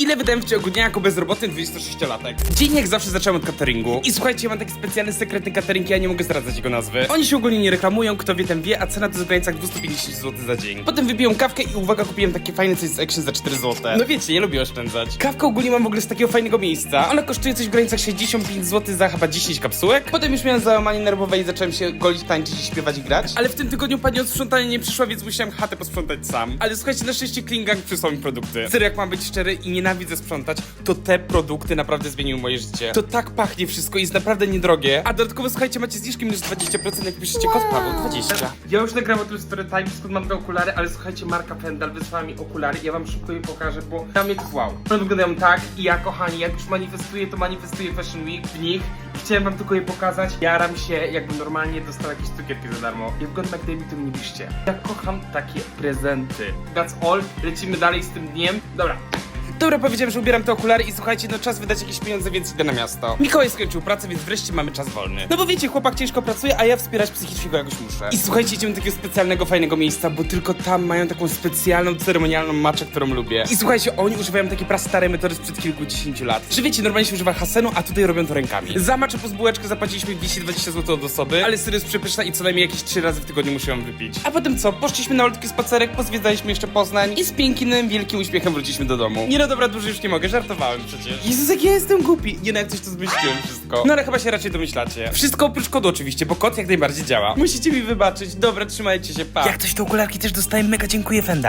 Ile wydałem w ciągu dnia jako bezrobotny 26-latek? Dzień jak zawsze zacząłem od cateringu. I słuchajcie, mam taki specjalny sekretny catering, ja nie mogę zdradzać jego nazwy. Oni się ogólnie nie reklamują, kto wie, ten wie, a cena to jest w granicach 250 zł za dzień. Potem wypiłem kawkę i uwaga, kupiłem takie fajne coś z Action za 4 zł. No wiecie, ja lubię oszczędzać. Kawkę ogólnie mam w ogóle z takiego fajnego miejsca. Ona kosztuje coś w granicach 65 zł za chyba 10 kapsułek. Potem już miałem załamanie nerwowe i zacząłem się golić, tańczyć i śpiewać i grać. Ale w tym tygodniu pani od sprzątania nie przyszła, więc musiałem chatę posprzątać sam. Ale słuchajcie, na szczęście Klingang przysłał mi produkty. Serio, jak mam być szczery i nienawidzę sprzątać, to te produkty naprawdę zmieniły moje życie. To tak pachnie wszystko i jest naprawdę niedrogie. A dodatkowo słuchajcie, macie zniżki minus 20% jak piszecie kod Paweł 20. Ja już nagrałem o tym story time, skąd mam te okulary, ale słuchajcie, marka Pendal wysłała mi okulary. Ja wam szybko je pokażę, bo dla mnie to jest wow. One wyglądają tak i ja, kochani, jak już manifestuję, to manifestuję Fashion Week w nich. Chciałem wam tylko je pokazać. Jaram się, jakby normalnie dostał jakieś cukierki za darmo. Ja wyglądam jak David, liście. Ja kocham takie prezenty. That's all. Lecimy dalej z tym dniem. Dobra. Dobra, powiedziałem, że ubieram te okulary i słuchajcie, no czas wydać jakieś pieniądze, więc idę na miasto. Mikołaj skończył pracę, więc wreszcie mamy czas wolny. No bo wiecie, chłopak ciężko pracuje, a ja wspierać psychicznie go jakoś muszę. I słuchajcie, idziemy do takiego specjalnego, fajnego miejsca, bo tylko tam mają taką specjalną, ceremonialną maczę, którą lubię. I słuchajcie, oni używają takiej prastare metody sprzed kilkudziesięciu lat. Że wiecie, normalnie się używa hasenu, a tutaj robią to rękami. Za maczę po bułeczkę zapłaciliśmy 220 zł od osoby, ale serio jest przepyszna i co najmniej jakieś 3 razy w tygodniu muszę ją wypić. A potem co? Poszliśmy na malutki spacerek, pozwiedzaliśmy jeszcze Poznań i z pięknym, wielkim uśmiechem wróciliśmy do domu. Nie dobra, dłużej już nie mogę, żartowałem przecież. Jezus, jak ja jestem głupi. Nie no, jak coś to zmyśliłem wszystko. No ale chyba się raczej domyślacie. Wszystko oprócz kodu oczywiście, bo kod jak najbardziej działa. Musicie mi wybaczyć. Dobra, trzymajcie się, pa. Jak coś to okularki też dostałem, mega dziękuję Fendal.